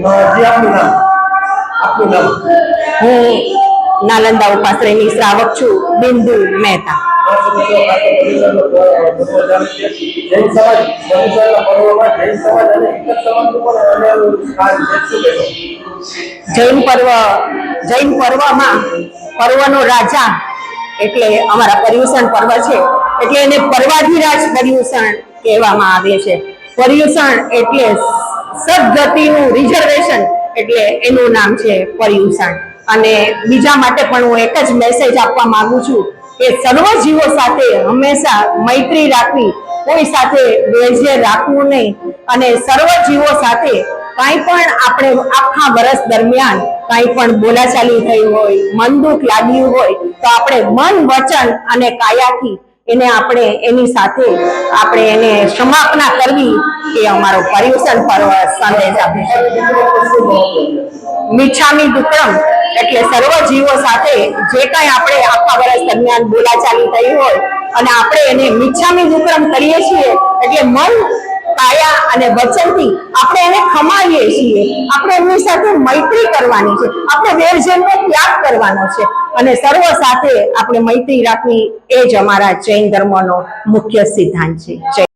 જી આપનું નામ? આપનું નામ હું નાલંદા ઉપાશ્રયની શ્રાવક છું બિંદુ મહેતા. જૈન પર્વ જૈન પર્વમાં પર્વનો રાજા એટલે અમારા પર્યુષણ પર્વ છે. એટલે એને પર્વાધિરાજ પર્યુષણ કહેવામાં આવે છે. પર્યુષણ એટલે સદગતિનું રિઝર્વેશન એટલે એનું નામ છે પર્યુષણ. અને બીજા માટે પણ હું એક જ મેસેજ આપવા માંગુ છું કે સર્વ જીવો સાથે હંમેશા મૈત્રી રાખવી, કોઈ સાથે વેજે રાખવું નહીં. અને સર્વ જીવો સાથે કાંઈ પણ આપણે આખા વર્ષ દરમિયાન કાંઈ પણ બોલાચાલી થઈ હોય મન દુઃખ લાગ્યું હોય, તો આપણે મન વચન અને કાયાથી એને આપણે એની સાથે આપણે એને ક્ષમાપના કરવી એ અમારો પર્યુષણ પર્વ સંદેશ આપે છે મિચ્છામી દુક્કડમ એટલે સર્વ જીવો સાથે જે કાંઈ આપણે આખા વર્ષ દરમિયાન બોલાચાલી થઈ હોય અને આપણે એને મિચ્છામી દુક્કડમ કરીએ છીએ, એટલે મન કાયા અને વચનથી આપણે એને ખમાવીએ છીએ. આપણે એમની સાથે મૈત્રી કરવાની છે. આપણે વેરજનનો ત્યાગ કરવાનો છે. અને સર્વ સાથે આપણે મૈત્રી રાખવી એ જ અમારા જૈન ધર્મનો મુખ્ય સિદ્ધાંત છે.